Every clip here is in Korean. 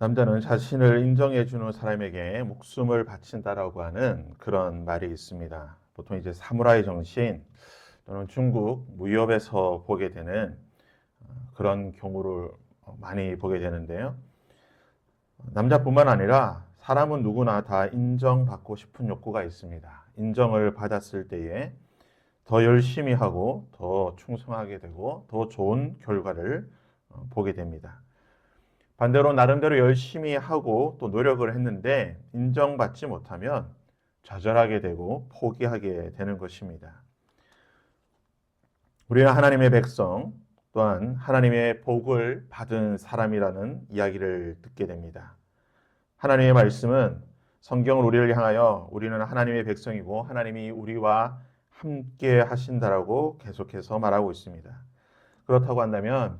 남자는 자신을 인정해 주는 사람에게 목숨을 바친다라고 하는 그런 말이 있습니다. 보통 이제 사무라이 정신 또는 중국 무협에서 보게 되는 어, 그런 경우를 많이 보게 되는데요. 남자뿐만 아니라 사람은 누구나 다 인정받고 싶은 욕구가 있습니다. 인정을 받았을 때에 더 열심히 하고 더 충성하게 되고 더 좋은 결과를 어, 보게 됩니다. 반대로 나름대로 열심히 하고 또 노력을 했는데 인정받지 못하면 좌절하게 되고 포기하게 되는 것입니다. 우리는 하나님의 백성 또한 하나님의 복을 받은 사람이라는 이야기를 듣게 됩니다. 하나님의 말씀은 성경을 우리를 향하여 우리는 하나님의 백성이고 하나님이 우리와 함께 하신다라고 계속해서 말하고 있습니다. 그렇다고 한다면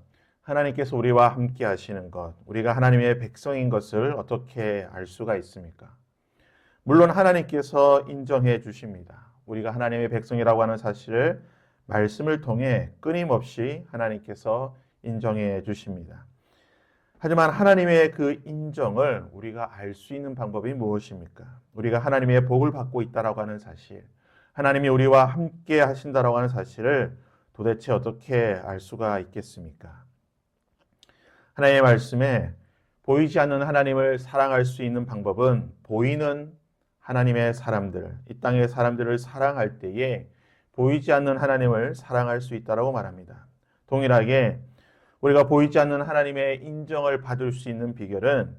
하나님께서 우리와 함께 하시는 것, 우리가 하나님의 백성인 것을 어떻게 알 수가 있습니까? 물론 하나님께서 인정해 주십니다. 우리가 하나님의 백성이라고 하는 사실을 말씀을 통해 끊임없이 하나님께서 인정해 주십니다. 하지만 하나님의 그 인정을 우리가 알 수 있는 방법이 무엇입니까? 우리가 하나님의 복을 받고 있다라고 하는 사실, 하나님이 우리와 함께 하신다라고 하는 사실을 도대체 어떻게 알 수가 있겠습니까? 하나님의 말씀에 보이지 않는 하나님을 사랑할 수 있는 방법은 보이는 하나님의 사람들, 이 땅의 사람들을 사랑할 때에 보이지 않는 하나님을 사랑할 수 있다라고 말합니다. 동일하게 우리가 보이지 않는 하나님의 인정을 받을 수 있는 비결은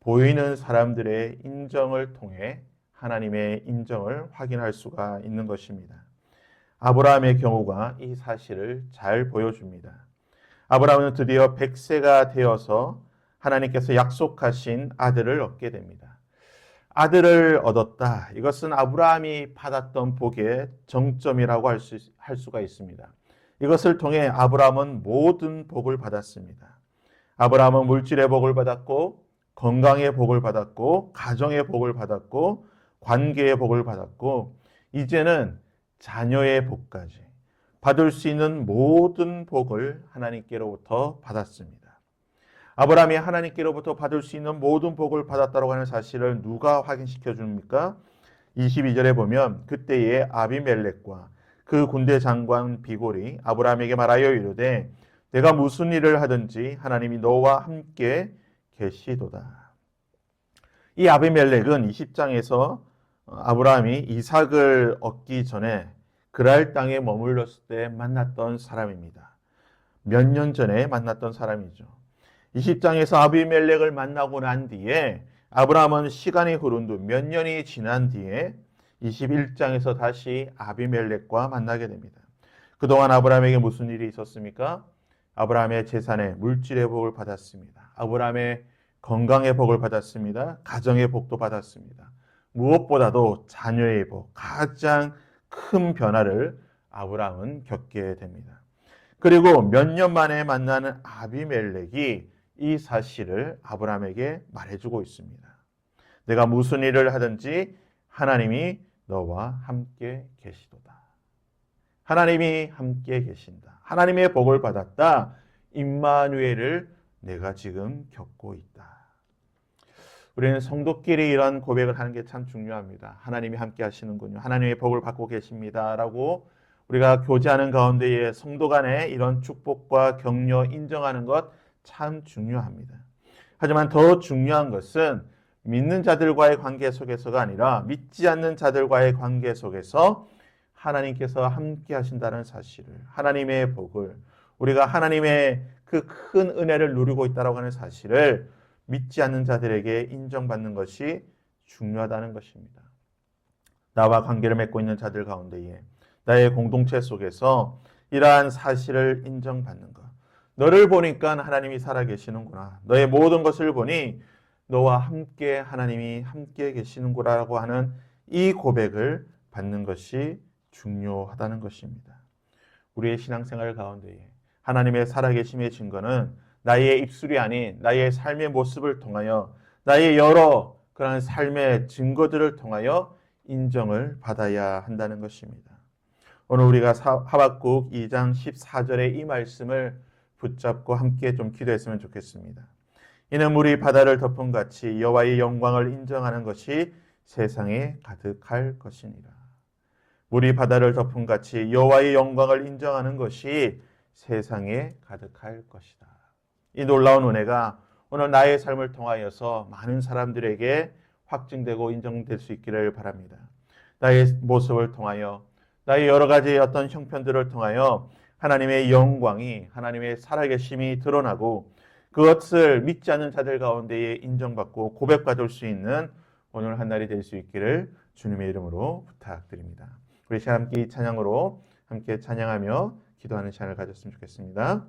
보이는 사람들의 인정을 통해 하나님의 인정을 확인할 수가 있는 것입니다. 아브라함의 경우가 이 사실을 잘 보여줍니다. 아브라함은 드디어 100세가 되어서 하나님께서 약속하신 아들을 얻게 됩니다. 아들을 얻었다. 이것은 아브라함이 받았던 복의 정점이라고 할, 수, 할 수가 있습니다. 이것을 통해 아브라함은 모든 복을 받았습니다. 아브라함은 물질의 복을 받았고 건강의 복을 받았고 가정의 복을 받았고 관계의 복을 받았고 이제는 자녀의 복까지 받을 수 있는 모든 복을 하나님께로부터 받았습니다. 아브라함이 하나님께로부터 받을 수 있는 모든 복을 받았다고 하는 사실을 누가 확인시켜 줍니까? 22절에 보면 그때의 아비멜렉과 그 군대 장관 비골이 아브라함에게 말하여 이르되 내가 무슨 일을 하든지 하나님이 너와 함께 계시도다. 이 아비멜렉은 20장에서 아브라함이 이삭을 얻기 전에 그랄 땅에 머물렀을 때 만났던 사람입니다. 몇 년 전에 만났던 사람이죠. 20장에서 아비멜렉을 만나고 난 뒤에 아브라함은 시간이 흐른 후 몇 년이 지난 뒤에 21장에서 다시 아비멜렉과 만나게 됩니다. 그동안 아브라함에게 무슨 일이 있었습니까? 아브라함의 재산에 물질의 복을 받았습니다. 아브라함의 건강의 복을 받았습니다. 가정의 복도 받았습니다. 무엇보다도 자녀의 복, 가장 큰 변화를 아브라함은 겪게 됩니다. 그리고 몇 년 만에 만나는 아비멜렉이 이 사실을 아브라함에게 말해주고 있습니다. 내가 무슨 일을 하든지 하나님이 너와 함께 계시도다. 하나님이 함께 계신다. 하나님의 복을 받았다. 임마누엘을 내가 지금 겪고 있다. 우리는 성도끼리 이런 고백을 하는 게 참 중요합니다. 하나님이 함께 하시는군요. 하나님의 복을 받고 계십니다라고 우리가 교제하는 가운데에 성도 간에 이런 축복과 격려 인정하는 것 참 중요합니다. 하지만 더 중요한 것은 믿는 자들과의 관계 속에서가 아니라 믿지 않는 자들과의 관계 속에서 하나님께서 함께 하신다는 사실을 하나님의 복을 우리가 하나님의 그 큰 은혜를 누리고 있다고 하는 사실을 믿지 않는 자들에게 인정받는 것이 중요하다는 것입니다. 나와 관계를 맺고 있는 자들 가운데에 나의 공동체 속에서 이러한 사실을 인정받는 것. 너를 보니까 하나님이 살아계시는구나. 너의 모든 것을 보니 너와 함께 하나님이 함께 계시는구나라고 하는 이 고백을 받는 것이 중요하다는 것입니다. 우리의 신앙생활 가운데에 하나님의 살아계심의 증거는 나의 입술이 아닌 나의 삶의 모습을 통하여 나의 여러 그러한 삶의 증거들을 통하여 인정을 받아야 한다는 것입니다. 오늘 우리가 하박국 2장 14절의 이 말씀을 붙잡고 함께 좀 기도했으면 좋겠습니다. 이는 물이 바다를 덮은 같이 여호와의 영광을 인정하는 것이 세상에 가득할 것이니라. 물이 바다를 덮은 같이 여호와의 영광을 인정하는 것이 세상에 가득할 것이다. 이 놀라운 은혜가 오늘 나의 삶을 통하여서 많은 사람들에게 확증되고 인정될 수 있기를 바랍니다. 나의 모습을 통하여 나의 여러 가지 어떤 형편들을 통하여 하나님의 영광이 하나님의 살아계심이 드러나고 그것을 믿지 않는 자들 가운데에 인정받고 고백받을 수 있는 오늘 한 날이 될 수 있기를 주님의 이름으로 부탁드립니다. 우리 함께 이 찬양으로 함께 찬양하며 기도하는 시간을 가졌으면 좋겠습니다.